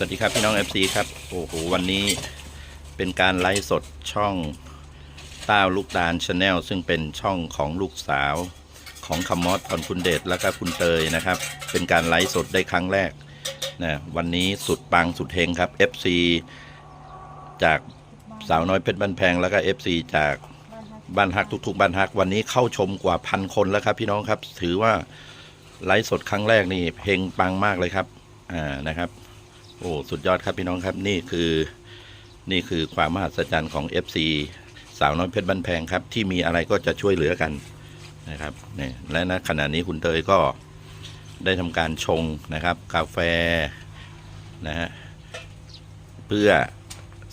สวัสดีครับพี่น้อง FC ครับ โอ้โห วันนี้เป็นการไลฟ์สดช่องต้าวลูกตาลชาแนลซึ่งเป็นช่องของลูกสาวของคำมอสตอนคุณเดชแล้วก็คุณเตยนะครับ เป็นการไลฟ์สดได้ครั้งแรกนะวันนี้สุดปังสุดเฮงครับ FC จากสาวน้อยเพชรบ้านแพงแล้วก็ FC จากบ้านฮักทุกๆบ้านฮักวันนี้เข้าชมกว่าพันคนแล้วครับ พี่น้องครับถือว่าไลฟ์สดครั้งแรกนี่เพลงปังมากเลยครับอ่านะครับ โอ้สุดยอดครับพี่น้องครับนี่คือนี่คือความมหัศจรรย์ของ FC สาวน้อยเพชรบ้านแพงครับ ที่มีอะไรก็จะช่วยเหลือกันนะครับเนี่ยและณขณะนี้คุณเตยก็ได้ทำการชงนะครับ กาแฟนะฮะเพื่อ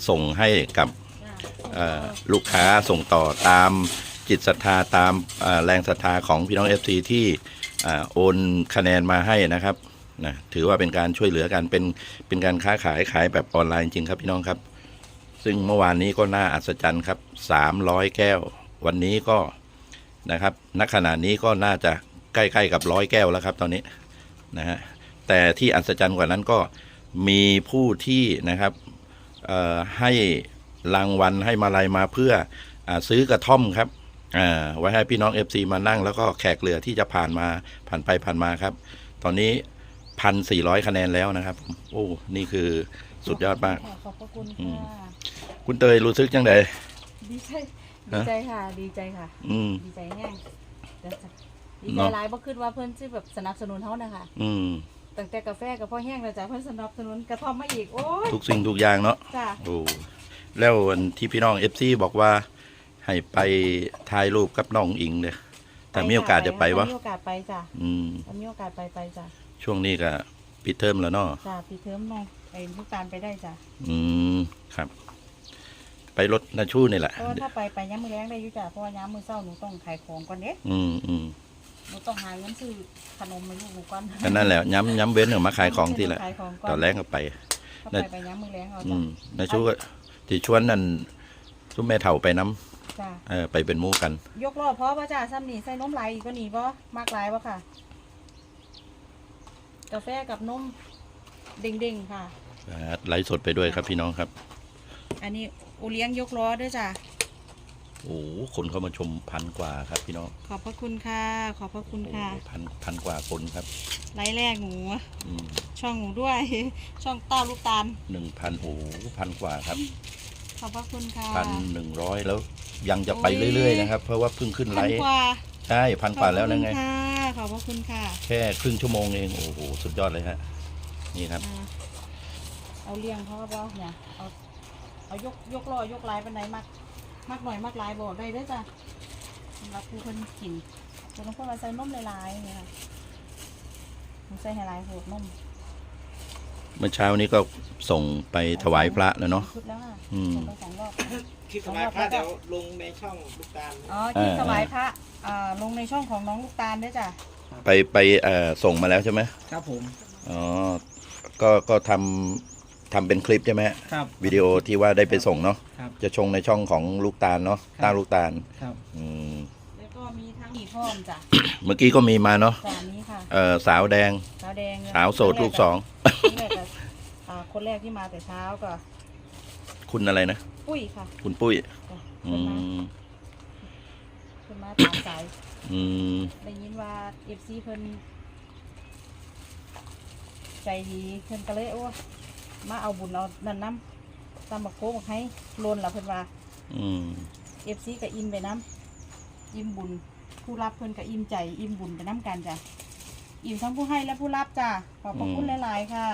ส่งให้กับลูกค้าส่งต่อตามจิตศรัทธาตามแรงศรัทธาของพี่น้อง FC ที่อ่โอนคะแนนมาให้นะครับ นะถือว่าเป็นการช่วยเหลือกันเป็นเป็นการค้าขายขายแบบออนไลน์จริงครับพี่น้องครับ ซึ่งเมื่อวานนี้ก็น่าอัศจรรย์ครับ 300 แก้ว วันนี้ก็นะครับณขณะนี้ก็น่าจะใกล้ๆกับร้อยแก้วแล้วครับ ตอนนี้นะฮะแต่ที่อัศจรรย์กว่านั้นก็มีผู้ที่นะครับให้รางวัลให้มาลัยมาเพื่ออซื้อกระท่อมครับไว้ให้พี่น้อง FC มานั่งแล้วก็แขกเรือที่จะผ่านมาผ่านไปผ่านมาครับ ตอนนี้ พันสี่ร้อยคะแนนแล้วนะครับผมโอ้ นี่คือสุดยอดมาก ขอบพระคุณอืม ค่ะคุณเตยรู้สึกจังได ดีใจฮะดีใจค่ะ ดีใจค่ะ อืม ดีใจแห้งเดี๋ยวจะดีใจเนาะ หลายบ่คิดว่าเพิ่นสิแบบสนับสนุนเฮานะคะอืม ตั้งแต่กาแฟกับพ่อแห้งแล้วจ้ะเพิ่นสนับสนุนกระท่อมมาอีกโอ้ยทุกสิ่งทุกอย่างเนาะจ้ะโอ้แล้วอันที่พี่น้องเอฟซีบอกว่า ให้ไปถ่ายรูปกับน้องอิงเนี่ยแต่มีโอกาสจะไปวะมีโอกาสไปจ้ะอืม ถ้ามีโอกาสไปไปจ้ะ ช่วงนี้ก็ปิดเทอมแล้วเนาะจ้ะปีเทอมน้องไปลูกตาลไปได้จ้ะอืมครับ ไปรถนาชูนี่แหละเพราะว่าถ้าไปไปย้ำมือแรงได้อยู่จ้ะเพราะว่าย้ำมือเช้าหนูต้องขายของก่อนเด้อืมอืมหนูต้องหาเงินซื้อขนมมาลูกหนูก่อนก็นั่นแหละย้ำย้ำเว้นออกมาขายของที่ละขายของก่ตอนแรกก็ไป ถ้าไปไปย้ำมือแรงเอาอืจ้ะมนาชูก็ที่ชวนนั่นทุกแม่เฒ่าไปน้จ้ะำเออไปเป็นหมู่กัน ยกรอบเพราะว่าจ้าซ้ำนี่ใส่นมไหลอีกก็หนีบ่มากหลายบ่ค่ะ กาแฟกับนมเด้งๆค่ะ ไลฟ์สดไปด้วยครับพี่น้องครับ อันนี้อูเลี้ยงยกล้อด้วยจ้ะโอ้โหคนเข้ามาชมพันกว่าครับพี่น้อง ขอบพระคุณค่ะ ขอบพระคุณโอ้ค่ะโหพันพันกว่าคนครับ ไลฟ์แรกหนูอืมช่องหนูด้วย ช่องต้าลูกตาลหนึ่งพันโอ้โหพันกว่าครับ ขอบพระคุณค่ะพันหนึ่งร้อยแล้วยังจะไปโอ้ยเรื่อยๆนะครับ เพราะว่าเพิ่งขึ้นไลพันฟ์กว่าใช่พันกว่าแล้วนั่นไง ขอบ พระคุณค่ะแค่ครึ่งชั่วโมงเองโอ้โหสุดยอดเลยฮะนี่ครับขอบพระคุณค่ะอ่าเอาเลี้ยงเขาก็บ่เนี่ยเอาเอายกยกล้อยกลายเป็นไหนมากมากหน่อยมากหลายบอกได้เด้อจ้ะสำหรับผู้คนกินจะต้องพวกเราใส่นมหลายๆเนี่ยค่ะใส่ให้หลายโหดนม เมื่อเช้านี้ก็ส่งไปถวายพระแล้วเนาะ ชุดแล้วค่ะอืม ส่งไปสองรอบ คลิปสมัยพระเดี๋ยวลงในช่องลูกตาลอ๋อที่ถวายพระอ่าลงในช่องของน้องลูกตาลด้วยจ้ะไปไปเอ่อส่งมาแล้วใช่ไหมครับผมอ๋อก็ก็ทำทำเป็นคลิปใช่ไหมฮะครับ วิดีโอที่ว่าได้ไปส่งเนาะครับจะชงในช่องของลูกตาลเนาะครับตาลูกตาลครับ อืมแล้วก็ มีทั้งหมี่พร้อมจ้ะเมื่อกี้ก็มีมาเนาะจานนี้ค่ะเอ่อสาวแดง สาวแดงสาวโสดลูกสอง คนแรกอะอ่าคนแรกที่มาแต่เช้าก็ คุณอะไรนะ ปุ้ยค่ะคุณปุ้ย จ้ะอืเพิ่นมามเพิ่นมาตามสายอืมได้ยินว่าเอฟซีเพิ่นใจดีเพิ่นก็เลยโอ้มาเอาบุญเอานั่นน้ำตามบักโค้งให้โลนละเพิ่นว่า อืม เอฟซีก็อิ่มไปน้ำ อิ่มบุญ ผู้รับเพิ่นก็อิ่มใจอิ่มบุญไปน้ำกันจ้ะอิ่มทั้งผู้ให้และผู้รับจ้ะขอบพระคุณหลาย ๆ ค่ะ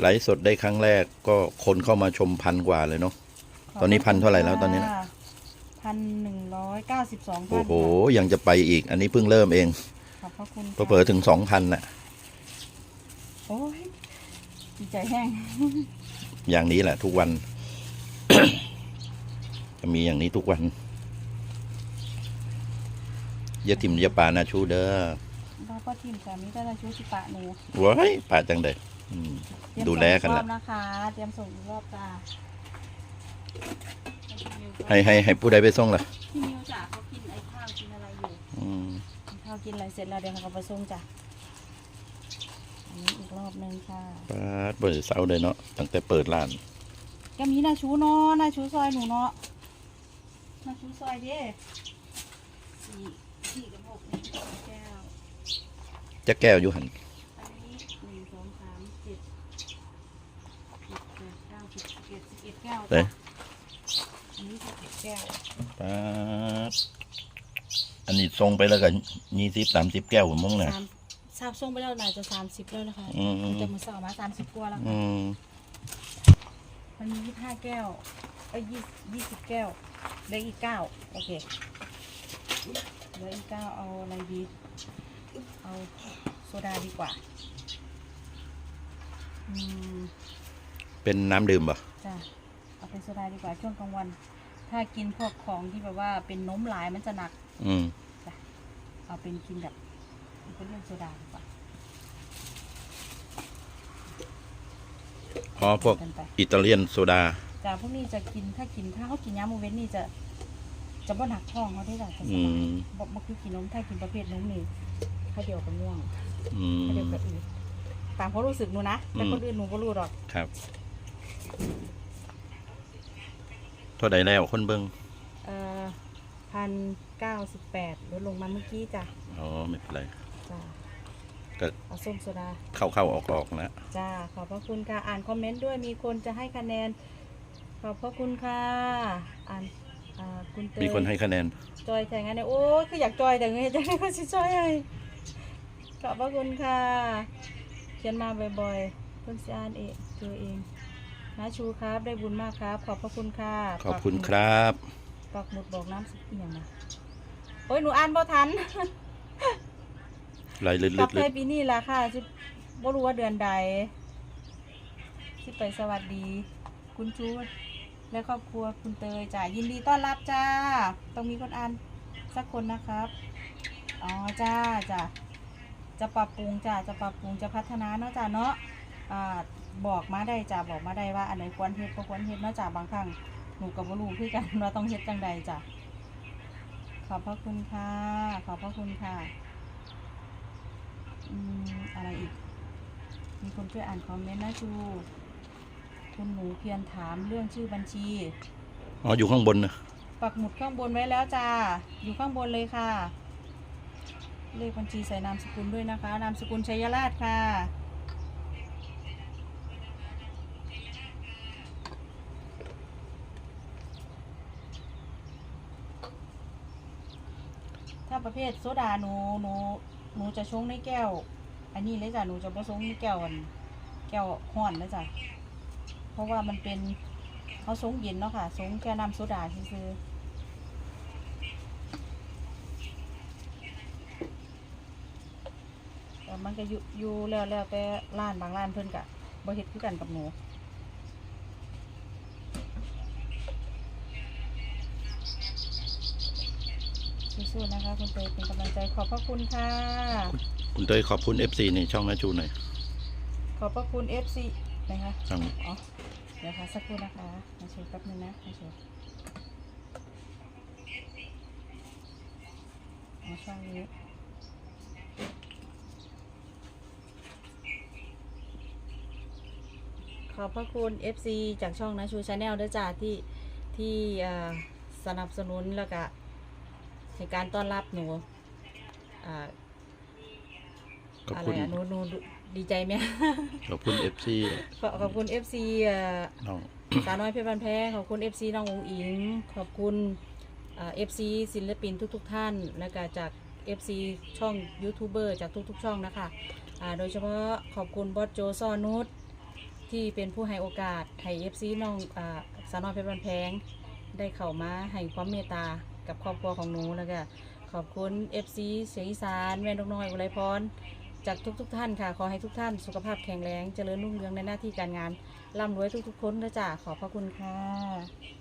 ไลฟ์สดได้ครั้งแรกก็คนเข้ามาชมพันกว่าเลยเนาะ ตอนนี้พันเท่าไหร่แล้วตอนนี้นะพันหนึ่งร้อยเก้าสิบสองพันโอ้โห ยังจะไปอีก อันนี้เพิ่งเริ่มเอง ขอบพระคุณเผลอๆถึงสองพันน่ะ โอ้ยดีใจแห้ง อย่างนี้แหละ ทุกวัน จะมีอย่างนี้ทุกวันอยาติมอยาปานาชูเด้อบ้าป้าทีมสามีก็จะช่วยชิปะหนูว้ายป่าจังเลยอืมเตรียมดูแลกันส่งละอีรอบนะคะเตรียมส่งอีกรอบจ้าให้ให้ให้ผู้ใดไปส่งล่ะพี่มิวจ๋าเขากินไอ้ข้าวกินอะไรอยู่อืมกินขข้าวกินอะไรเสร็จแล้วเดี๋ยวเขาก็ไปส่งจ้ะอั นนี้อีกรอบหนึ่งค่ะปาดเปิดเสาเลยเนาะตั้งแต่เปิดร้านแกมีหน้าชูเนาะหน้าชูซอยหนูเนาะหน้าชูซอยเด้สี่สี่กับหกนี่แก้วจะแก้วอยู่หันอันนี้หนึ่งสองสามเจ็ดเจ็ดแปดเก้าสิบสิบเอ็ดสิบเอ็ดแก้วเด้จ้ะอันนี้สิบเอ็ดแก้วปาดอันนี้ทรงไปแล้วกันยี่สิบสามสิบแก้วผมมองนะสาม ทราบส่งไปแล้วน่าจะสามสิบแล้วนะคะอืม แต่มันสอบมาสามสิบกว่าแล้วอืค่ะมมันมียี่สิบห้าแก้วเอ้ยยี่ยี่สิบแก้วเหลืออีกเก้าโอเคเหลืออีกเก้าเอาอะไรดีเอาโซดาดีกว่าอืม เป็นน้ำดื่มป่ะจ้ะเอาเป็นโซดาดีกว่าช่วงกลางวัน ถ้ากินพวกของที่แบบว่าเป็นนมหลายมันจะหนัก อืม เอาเป็นกินแบบเป็นเรื่องโซดาดีกว่า อ๋อพวกกันไปอิตาเลียนโซดา จ้ะพวกนี้จะกินถ้ากินถ้าเขากินยาโมเวนนี่จะจะบ่หนักท้องเขาได้จ้ะจะสอืบายม บ่บ่คือกินนมถ้ากินประเภทนมนี่ข้าวเดียวกับง่วงอืมข้าวเดียวกับอืดตามความรู้สึกหนูนะแต่อืม คนอื่นหนูก็รู้หรอกครับเท่าใดแล้วคนเบิ้งเอ่อพันเก้าสิบแปดลดลงมาเมื่อกี้จ้ะอ๋อไม่เป็นไร จ้ะ ก็เอาส้มโซดา เข้าเข้าออกออกนะจ้า ขอบพระคุณค่ะ อ่านคอมเมนต์ด้วย มีคนจะให้คะแนน ขอบพระคุณค่ะ อ่านอ่าคุณเตยมีคนให้คะแนน จอยแต่งงานเนี่ยโอ้ยคืออยากจอยแต่งงานจะให้เขาชิจอยให้ขอบพระคุณค่ะ เขียนมาบ่อยๆคุณสิอ่านเองเจอเองนาชูครับ ได้บุญมากครับ ขอบพระคุณค่ะขอบคุณครับ ปักหมุดบอกน้ำสักอย่างนะโอ้ย หนูอ่านบ่ทัน ไหลลึดกลึลับดไปลึดปีนี้ละค่ะที่บ่รู้ว่าเดือนใดที่ไปสวัสดี คุณชูดและครอบครัวคุณเตยจ้ายินดีต้อนรับจ้าต้องมีคนอ่านสักคนนะครับอ๋อจ้าจ้าจะปรับปรุงจ้าจะปรับปรุงจะพัฒนาเนาะจ้าเนาะอ่าบอกมาได้จ้าบอกมาได้ว่าอันไหนควรเฮ็ดบ่ควรเฮ็ดเนาะจ้าบางครั้งหนูกับบ่รู้คือกันว่าต้องเฮ็ดจังใดจ้าขอบพระคุณค่ะขอบพระคุณค่ะ อืมอะไรอีก มีคนช่วยอ่านคอมเมนต์นะชูคุณหนูเพียรถามเรื่องชื่อบัญชี อ๋อ อยู่ข้างบนนะปักหมุดข้างบนไว้แล้วจ้า อยู่ข้างบนเลยค่ะ เลขบัญชีใส่นามสกุลด้วยนะคะ นามสกุลชัยราชค่ะ ถ้าประเภทโซดาหนูหนู หนูจะชงในแก้ว อันนี้เลยจ้ะหนูจะผสมในแก้วอันแก้วห้อนเลยจ้ะเพราะว่ามันเป็นเขาชงเย็นเนาะค่ะชงแค่น้ำโซดาซื่อมันก็อยู่อยู่แล้วแล้วแต่ร้านบางร้านเพิ่นกะบ่เฮ็ดคือกันกับหนู สู้ๆนะคะคุณเตยเป็นกำลังใจขอบพระคุณค่ะ คุณเตยขอบคุณ FC ในช่องนาจูหน่อยขอบพระคุณ FC นะคะช่องอ๋อเดี๋ยวค่ะสักครู่นะคะมาเช็คแป๊บนึงนะมาเช็คอ๋อช่องนี้ขอบพระคุณ FC จากช่องนะชูชาแนลด้วยจ้าที่ที่อ่าสนับสนุนแล้วก็ ในการต้อนรับหนูอ่าขอบอะไรคุณอะหนูหนูดีใจไหม ขอบคุณ FC ขอขอบคุณ FC เอ่อน้องสาวน้อยเพชรบันแพงขอบคุณ FC น้ององอิง ขอบคุณเอ่อฟซีศิลปินทุก ๆ ท่านและก็จาก FC ช่องยูทูบเบอร์จากทุก ๆ ช่องนะคะอ่าโดยเฉพาะขอบคุณบอสโจซอนุชที่เป็นผู้ให้โอกาสให้ FC น้องอ่าสาวน้อยเพชรบันแพงได้เข้ามาให้ความเมตตา กับครอบครัวของหนูแล้วก็ขอบคุณ FC เสียงอีสานแม่นกน้อยอุไรพรจากทุกๆทท่านค่ะ ขอให้ทุกท่านสุขภาพแข็งแรง เจริญรุ่งเรืองในหน้าที่การงานร่ำรวยทุกๆคนนะจ๊ะขอบพระคุณค่ะ